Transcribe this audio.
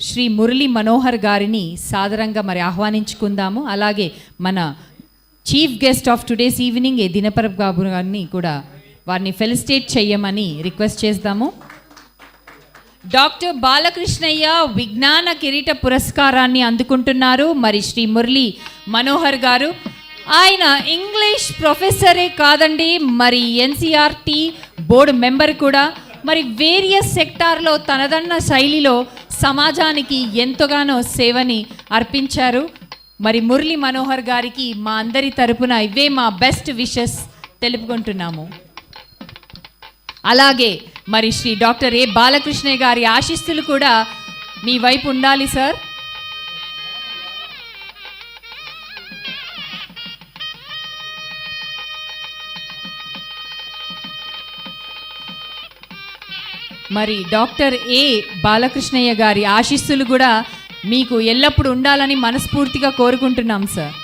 శ్రీ మురళీ మనోహర్ గారిని సాదరంగా మరి ఆహ్వానించుకుందాము. అలాగే మన chief guest of today's evening A దినపరప్ Babu గారిని కూడా వారిని ఫెలిసిటేట్ చెయ్యమని రిక్వెస్ట్ చేద్దాము డాక్టర్ బాలకృష్ణయ్య విజ్ఞాన కిరీట పురస్కారాన్ని అందుకుంటున్నారు. మరి శ్రీ మురళి మనోహర్ గారు ఆయన ఇంగ్లీష్ ప్రొఫెసరే కాదండి. మరి ఎన్సీఆర్టీ బోర్డు మెంబర్ కూడా. మరి వేరియస్ సెక్టార్లో తనదన్న శైలిలో సమాజానికి ఎంతగానో సేవని అర్పించారు. మరి మురళి మనోహర్ గారికి మా అందరి తరపున ఇవే మా బెస్ట్ విషెస్ తెలుపుకుంటున్నాము. అలాగే మరి శ్రీ డాక్టర్ ఏ బాలకృష్ణయ్య గారి ఆశీస్సులు కూడా మీ వైపు ఉండాలి సార్. మరి డాక్టర్ ఏ బాలకృష్ణయ్య గారి ఆశీస్సులు కూడా మీకు ఎల్లప్పుడూ ఉండాలని మనస్ఫూర్తిగా కోరుకుంటున్నాం సార్